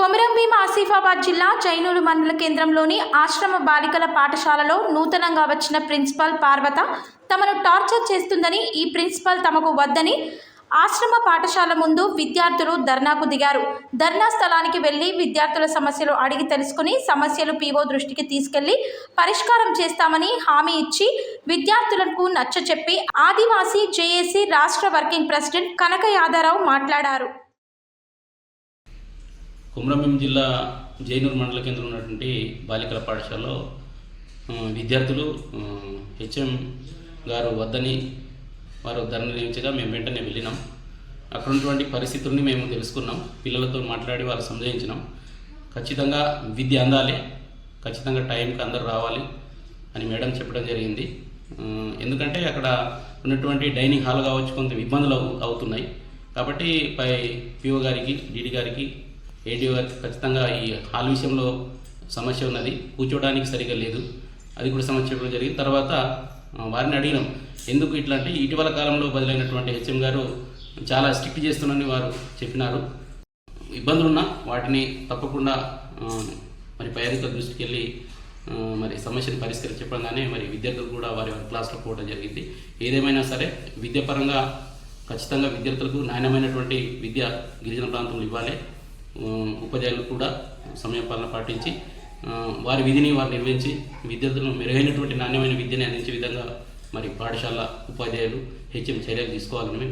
కొమరంభీం ఆసిఫాబాద్ జిల్లా జైనూరు మండల కేంద్రంలోని ఆశ్రమ బాలికల పాఠశాలలో నూతనంగా వచ్చిన ప్రిన్సిపాల్ పార్వత తమను టార్చర్ చేస్తుందని ఈ ప్రిన్సిపాల్ తమకు వద్దని ఆశ్రమ పాఠశాల ముందు విద్యార్థులు ధర్నాకు దిగారు. ధర్నా స్థలానికి వెళ్ళి విద్యార్థుల సమస్యలు అడిగి తెలుసుకుని సమస్యలు పీఓ దృష్టికి తీసుకెళ్ళి పరిష్కారం చేస్తామని హామీ ఇచ్చి విద్యార్థులకు నచ్చచెప్పి ఆదివాసీ జేఏసీ రాష్ట్ర వర్కింగ్ ప్రెసిడెంట్ కనక యాదారావు మాట్లాడారు. కుమ్రంభీం జిల్లా జైనూర్ మండల కేంద్రం ఉన్నటువంటి బాలికల పాఠశాలలో విద్యార్థులు హెచ్ఎం గారు వద్దని వారు ధరణ నిర్వహించగా మేము వెంటనే వెళ్ళినాం. అక్కడ ఉన్నటువంటి పరిస్థితుల్ని మేము తెలుసుకున్నాం. పిల్లలతో మాట్లాడి వారు సంజయించినాం ఖచ్చితంగా విద్య అందాలి. ఖచ్చితంగా టైంకి అందరు రావాలి అని మేడం చెప్పడం జరిగింది. ఎందుకంటే అక్కడ ఉన్నటువంటి డైనింగ్ హాల్ కావచ్చు కొంత ఇబ్బందులు అవుతున్నాయి. కాబట్టి పై పిఓ గారికి డీడీ గారికి ఏడీఓ గారికి ఖచ్చితంగా ఈ హాల్ విషయంలో సమస్య ఉన్నది కూర్చోవడానికి సరిగా లేదు. అది కూడా సమస్య జరిగింది. తర్వాత వారిని అడిగినాం ఎందుకు ఇట్లా అంటే ఇటీవల కాలంలో బదిలైనటువంటి హెచ్ఎం గారు చాలా స్ట్రిక్ట్ చేస్తున్నారని వారు చెప్పినారు. ఇబ్బందులున్నా వాటిని తప్పకుండా మరి పై దృష్టికి వెళ్ళి మరి సమస్యను పరిష్కరించి చెప్పగానే మరి విద్యార్థులు కూడా వారి వారి క్లాస్లో పోవడం జరిగింది. ఏదేమైనా సరే విద్యాపరంగా ఖచ్చితంగా విద్యార్థులకు నాణ్యమైనటువంటి విద్య గిరిజన ప్రాంతంలో ఇవ్వాలి. ఉపాధ్యాయులు కూడా సమయపాలన పాటించి వారి విధిని వారు నిర్వహించి విద్యార్థులను మెరుగైనటువంటి నాణ్యమైన విద్యని అందించే విధంగా మరి పాఠశాల ఉపాధ్యాయులు హెచ్ఎం చర్యలు తీసుకోవాలని